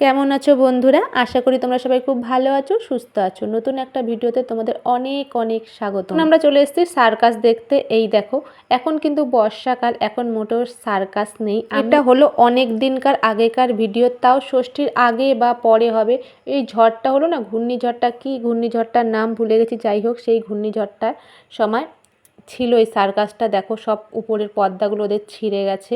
কেমন আছো বন্ধুরা? আশা করি তোমরা সবাই খুব ভালো আছো সুস্থ আছো। নতুন একটা ভিডিওতে তোমাদের অনেক অনেক স্বাগত। আমরা চলে এসেছি সার্কাস দেখতে। এই দেখো এখন কিন্তু বর্ষাকাল এখন মোটেও সার্কাস নেই। এটা হলো অনেক দিনকার আগেকার ভিডিও তাও ষষ্ঠীর আগে বা পরে হবে। এই ঝড়টা হলো না ঘূর্ণিঝড়টা কি ঘূর্ণিঝড়টার নাম ভুলে গেছি। যাই হোক সেই ঘূর্ণিঝড়টার সময় ছিল এই সার্কাসটা। দেখো সব উপরের পর্দাগুলো ওদের ছিঁড়ে গেছে।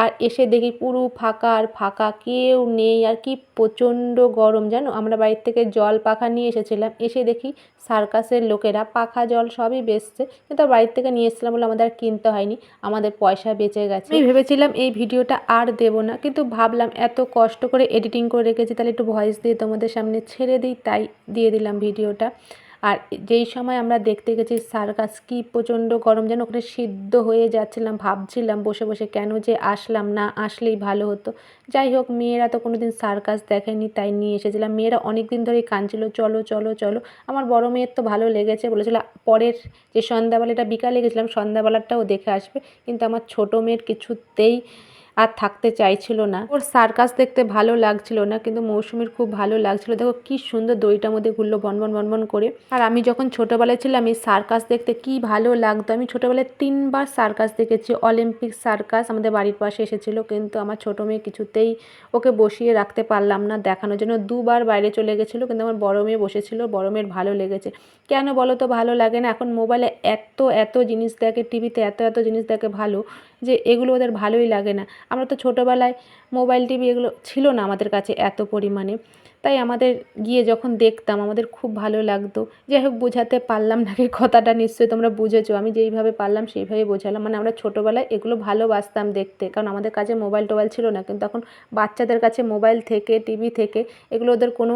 আর এসে দেখি পুরো ফাঁকা আর ফাঁকা, কেউ নেই আর কি প্রচণ্ড গরম। জানো, আমরা বাড়ির থেকে জল পাখা নিয়ে এসেছিলাম, এসে দেখি সার্কাসের লোকেরা পাখা, জল সবই বেচছে। কিন্তু বাড়ির থেকে নিয়ে এসেছিলাম বলে আমাদের আর কিনতে হয়নি, আমাদের পয়সা বেঁচে গেছে। আমি ভেবেছিলাম এই ভিডিওটা আর দেবো না, কিন্তু ভাবলাম এত কষ্ট করে এডিটিং করে রেখেছি, তাহলে একটু ভয়েস দিয়ে তোমাদের সামনে ছেড়ে দিই, তাই দিয়ে দিলাম ভিডিওটা। আর যেই সময় আমরা দেখতে গেছি সার্কাস কি প্রচণ্ড গরম, যেন ওখানে সিদ্ধ হয়ে যাচ্ছিলাম, ভাবছিলাম বসে বসে কেন যে আসলাম না, আসলেই ভালো হতো। যাই হোক, মেয়েরা তো কোনো দিন সার্কাস দেখেনি, তাই নিয়ে এসেছিলাম। মেয়েরা অনেক দিন ধরেই কাঁদছিল, চলো চলো চলো। আমার বড় মেয়ের তো ভালো লেগেছে বলেছিল, পরের যে সন্ধ্যাবেলাটা, বিকালে গেছিলাম, সন্ধ্যাবেলাটাও দেখে আসবে। কিন্তু আমার ছোটো মেয়ের কিছুতেই আর থাকতে চাইছিল না। ওর সার্কাস দেখতে ভালো লাগছিল না, কিন্তু মৌসুমির খুব ভালো লাগছিল। দেখো কি সুন্দর দড়িটার মধ্যে ঘুরলো বনবন বনবন করে। আর আমি যখন ছোটোবেলায় ছিলাম, এই সার্কাস দেখতে কি ভালো লাগতো। আমি ছোটোবেলায় তিনবার সার্কাস দেখেছি, অলিম্পিক সার্কাস আমাদের বাড়ির পাশে এসেছিল, কিন্তু আমার ছোটো মেয়ে কিছুতেই ওকে বসিয়ে রাখতে পারলাম না দেখানোর জন্য। দুবার বাইরে চলে গেছিল, কিন্তু আমার বড় মেয়ে বসেছিল, বড় মেয়ের ভালো লেগেছে। কেন বলো তো ভালো লাগে না? এখন মোবাইলে এত এত জিনিস দেখে, টিভিতে এত এত জিনিস দেখে ভালো যে এগুলো ওদের ভালোই লাগে না। আমরা তো ছোটোবেলায় মোবাইল টিভি এগুলো ছিল না আমাদের কাছে এত পরিমাণে। তাই আমাদের গিয়ে যখন দেখতাম, আমাদের খুব ভালো লাগতো। যাই হোক, বোঝাতে পারলাম না কি, কথাটা নিশ্চয়ই তোমরা বুঝেছ। আমি যেইভাবে পারলাম, সেইভাবে বোঝালাম। মানে আমরা ছোটোবেলায় এগুলো ভালোবাসতাম দেখতে। কারণ আমাদের কাছে মোবাইল টোবাইল ছিল না। কিন্তু এখন বাচ্চাদের কাছে মোবাইল থেকে, টিভি থেকে, এগুলো ওদের কোনো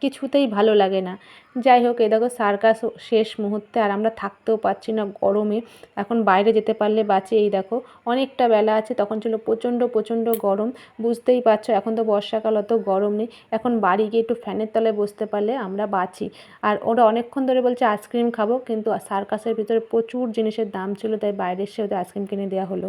কিছুতেই ভালো লাগে না। যাই হোক, এ দেখো সার্কাস শেষ মুহূর্তে আর আমরা থাকতেও পারছি না গরমে। এখন বাইরে যেতে পারলে বাঁচে, এই দেখো। অনেকটা বেলা আছে, তখন ছিল প্রচণ্ড প্রচণ্ড গরম। বুঝতেই পারছ, এখন তো বর্ষাকাল, অত গরম নেই। এখন বাড়ি গিয়ে একটু ফ্যানের তলায় বসতে পারলে আমরা বাঁচি। আর ওরা অনেকক্ষণ ধরে বলছে, আইসক্রিম খাব। কিন্তু সার্কাসের ভিতরে প্রচুর জিনিসের দাম ছিল, তাই বাইরে এসে ওদের আইসক্রিম কিনে দেওয়া হলো।